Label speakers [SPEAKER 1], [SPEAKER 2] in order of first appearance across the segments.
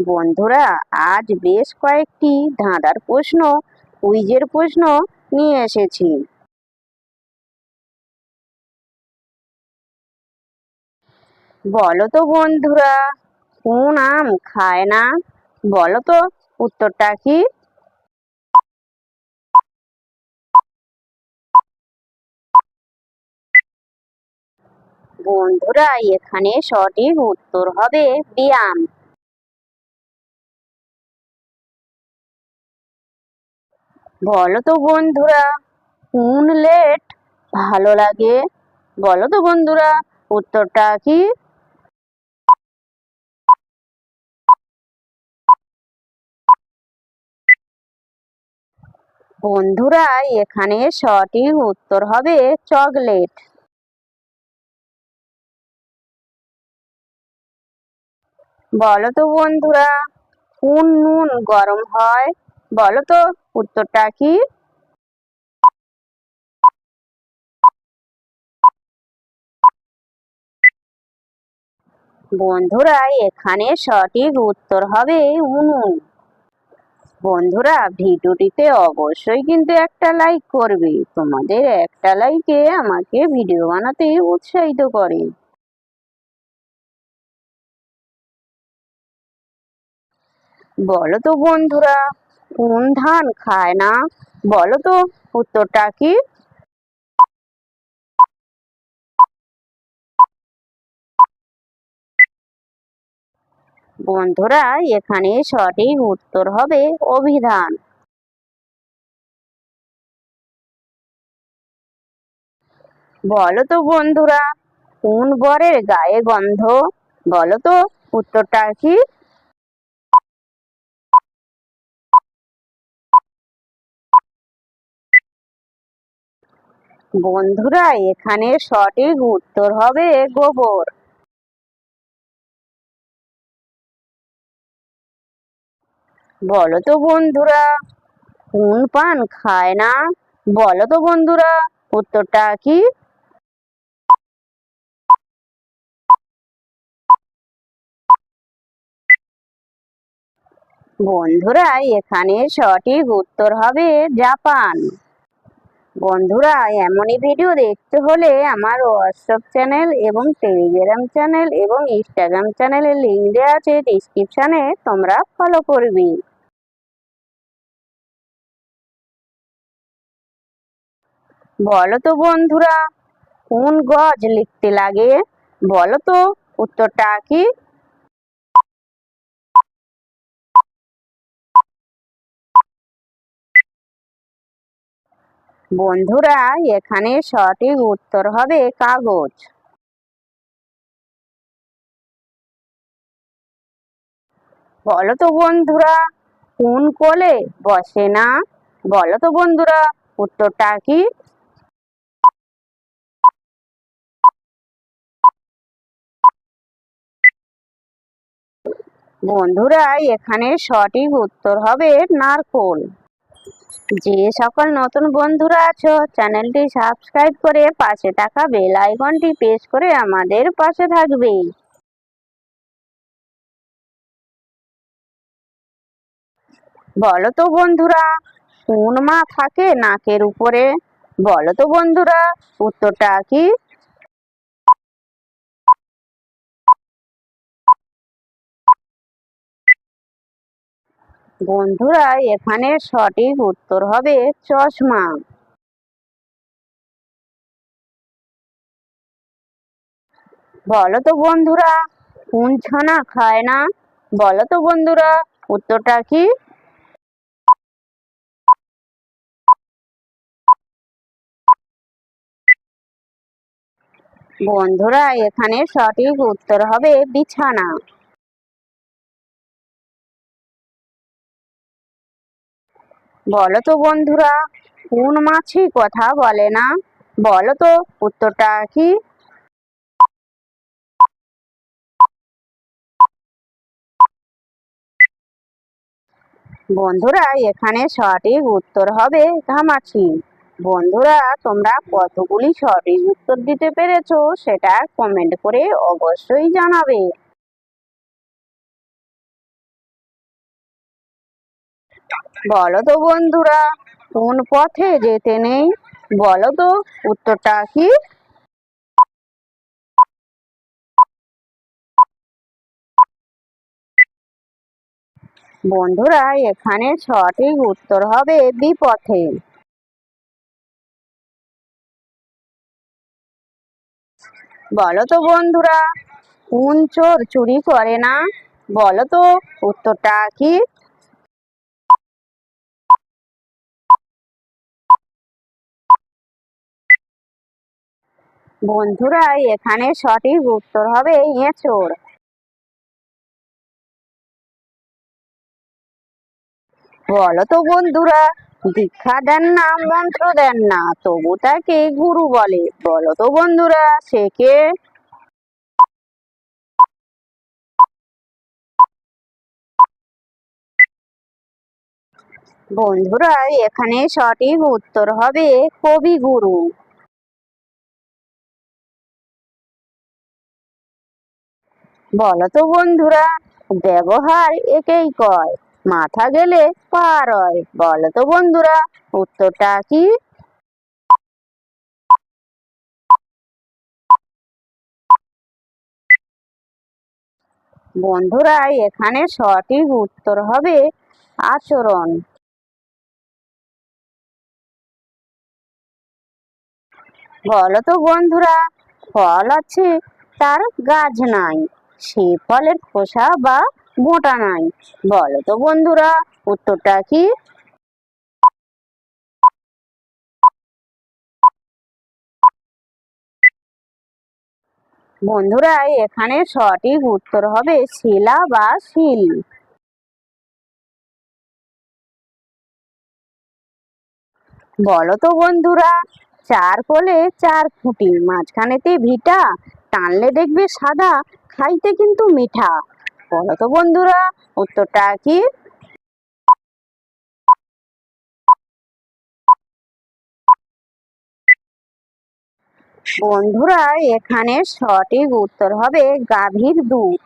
[SPEAKER 1] বন্ধুরা, আজ বেশ কয়েকটি ধাঁধার প্রশ্ন, কুইজের প্রশ্ন নিয়ে এসেছি। বলো তো বন্ধুরা, কোন আম খায় না? বলো তো উত্তরটা কি? বন্ধুরা, এখানে সঠিক উত্তর হবে ব্যায়াম। বলো তো বন্ধুরা, কোন লেট ভালো লাগে? বলো তো বন্ধুরা, উত্তরটা কি? বন্ধুরা, এখানে সঠিক উত্তর হবে চকলেট বলো তো বন্ধুরা, কোন নুন গরম হয়? বলো তো, উত্তরটা কি? বন্ধুরা, এখানে সঠিক উত্তর হবে উনুন বন্ধুরা, ভিডিওটিতে অবশ্যই কিন্তু একটা লাইক করবে। তোমাদের একটা লাইকে আমাকে ভিডিও বানাতে উৎসাহিত করে। বলো তো বন্ধুরা কোন ধান খায় না? বলো তো, উত্তরটা কি? বন্ধুরা, এখানে সঠিক উত্তর হবে অভিধান। বলো তো বন্ধুরা, কোন বরের গায়ে গন্ধ? বলো তো, উত্তরটা কি? বন্ধুরা, এখানে সঠিক উত্তর হবে গোবর। বলো তো বন্ধুরা, কোন পান খায় না? বলো তো বন্ধুরা, উত্তরটা কি? বন্ধুরা, এখানে সঠিক উত্তর হবে জাপান। বন্ধুরা, এমনই ভিডিও দেখতে হলে আমার হোয়াটসঅ্যাপ চ্যানেল এবং টেলিগ্রাম চ্যানেল এবং ইনস্টাগ্রাম চ্যানেলের লিঙ্ক দেওয়া আছে ডিসক্রিপশানে তোমরা ফলো করবি। বলো তো বন্ধুরা, কোন গজ লিখতে লাগে? বলো তো, উত্তরটা কি? বন্ধুরা, এখানে সঠিক উত্তর হবে কাগজ। বলো তো বন্ধুরা, কোন কোলে বসে না? বলো তো বন্ধুরা, উত্তরটা কি? বন্ধুরা, এখানে সঠিক উত্তর হবে নারকোল। যে সকল নতুন বন্ধুরা আছো, চ্যানেলটি সাবস্ক্রাইব করে পাশে থাকা বেল আইকনটি প্রেস করে আমাদের পাশে থাকবে। বলো তো বন্ধুরা কোন মা থাকে নাকের উপরে। বলো তো বন্ধুরা, উত্তরটা কি? বন্ধুরা, এখানে সঠিক উত্তর হবে চশমা। বলো তো বন্ধুরা কোন ছানা খায় না? বলো তো বন্ধুরা, উত্তরটা কি? বন্ধুরা, এখানে সঠিক উত্তর হবে বিছানা। বলো তো বন্ধুরা, কোন মাছি কথা বলে না। বলো তো উত্তরটা কি? বন্ধুরা, এখানে সঠিক উত্তর হবে ঘামাচি বন্ধুরা, তোমরা কতগুলি সঠিক উত্তর দিতে পেরেছ সেটা কমেন্ট করে অবশ্যই জানাবে। বলো তো বন্ধুরা, কোন পথে যেতে নেই? বলো তো উত্তরটা কি? বন্ধুরা, এখানে সঠিক উত্তর হবে বিপথে। বলো তো বন্ধুরা, কোন চোর চুরি করে না? বলো তো উত্তরটা কি? বন্ধুরা, এখানে সঠিক উত্তর হবে এঁচোড়। বলো তো বন্ধুরা, দীক্ষা দেন না, মন্ত্র দেন না, তবু তাকে গুরু বলে। বলো তো বন্ধুরা, সে কে? বন্ধুরা, এখানে সঠিক উত্তর হবে কবিগুরু। বলো তো বন্ধুরা, ব্যবহার একেই কয়, মাথা গেলে পার হয়। বলো তো বন্ধুরা, উত্তরটা কি? বন্ধুরা, এখানে সঠিক উত্তর হবে আচরণ। বলো তো বন্ধুরা, ফল আছে, তার গাছ নাই। সে ফলের খোসা বা গোটা নাই। বলো তো বন্ধুরা, উত্তরটা কি? বন্ধুরা, এখানে সঠিক উত্তর হবে শিলা বা শিল। বলো তো বন্ধুরা, চার কোলে চার খুঁটি, মাঝখানেতে ভিটা, টানলে দেখবে সাদা খাইতে কিন্তু মিঠা। বলো তো বন্ধুরা, উত্তরটা কি? বন্ধুরা, এখানে সঠিক উত্তর হবে গাভীর দুধ।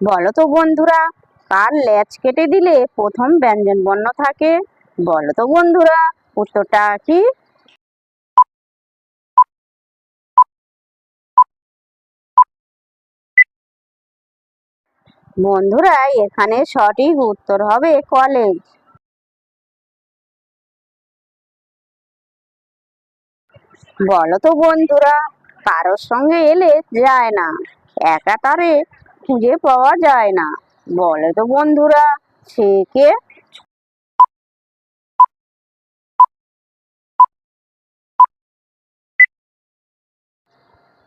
[SPEAKER 1] বলো তো বন্ধুরা, কার লেজ কেটে দিলে প্রথম ব্যঞ্জন বর্ণ থাকে? বলো তো বন্ধুরা, উত্তরটা কি? বন্ধুরা, এখানে সঠিক উত্তর হবে কলেজ বলো তো বন্ধুরা, কারোর সঙ্গে এলে যায় না, একা তারে খুঁজে পাওয়া যায় না। বলে তো বন্ধুরা, সে কে?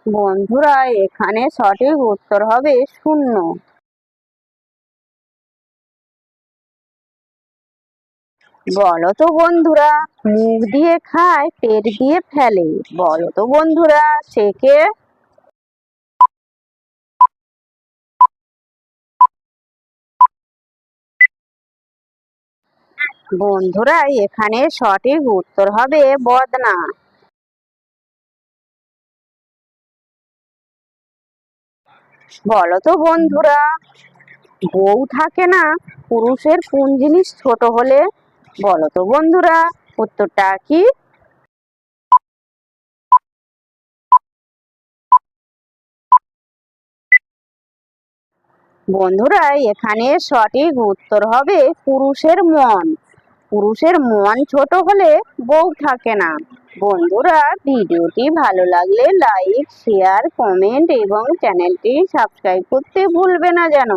[SPEAKER 1] বন্ধুরা, এখানে সঠিক উত্তর হবে শূন্য। বলো তো বন্ধুরা, মুখ দিয়ে খায়, পেট দিয়ে ফেলে। বলো তো বন্ধুরা, সে কে? বন্ধুরা, এখানে সঠিক উত্তর হবে বদনা। বলো তো বন্ধুরা, বউ থাকে না, পুরুষের কোন জিনিস ছোট হলে বলো তো বন্ধুরা, উত্তরটা কি? বন্ধুরা, এখানে সঠিক উত্তর হবে পুরুষের মন। পুরুষের মন ছোট হলে বউ থাকে না। বন্ধুরা, ভিডিওটি ভালো লাগলে লাইক, শেয়ার, কমেন্ট এবং চ্যানেলটি সাবস্ক্রাইব করতে ভুলবে না যেন।